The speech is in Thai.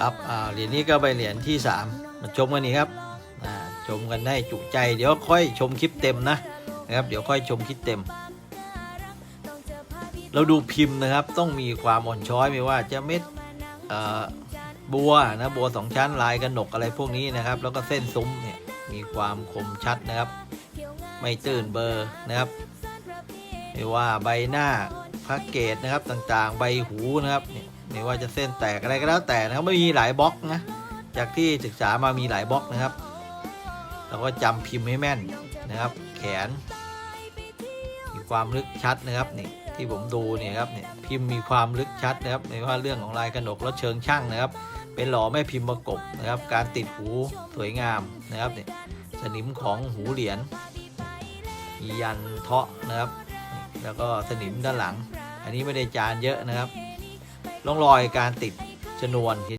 ครับเหรียญนี้ก็ไปนเหรียญที่ 3 มาชมกันนี่ครับชมกันได้จุใจ เดี๋ยวค่อยชมคลิปเต็มนะนะครับ เดี๋ยวค่อยชมคลิปเต็ม เราดูพิมพ์นะครับ ต้องมีความอ่อนช้อยไม่ว่าจะเม็ดบัวนะบัวสองชั้นลายกระหนกอะไรพวกนี้นะครับ แล้วก็เส้นซุ้มเนี่ยมีความคมชัดนะครับ ไม่ตื่นเบอร์นะครับไม่ว่าใบหน้าพระเกตนะครับต่างๆ ใบหูนะครับเนี่ย ไม่ว่าจะเส้นแตกอะไรก็แล้วแต่นะครับไม่มีหลายบล็อกนะจากที่ศึกษามามีหลายบล็อกนะครับเราก็จำพิมพ์ให้แม่นนะครับ แขน มีความลึกชัดนะครับนี่ที่ผมดูเนี่ยครับเนี่ยพิมพ์มีความลึกชัดนะครับไม่ว่าเรื่องของลายกระหนกแล้วเชิงช่างนะครับ เป็นหล่อแม่พิมพ์ประกบนะครับ การติดหูสวยงามนะครับเนี่ยสนิมของหูเหรียญมียันเทาะนะครับ แล้วก็สนิมด้านหลัง อันนี้ไม่ได้จานเยอะนะครับ ร่องรอยการติดชนวน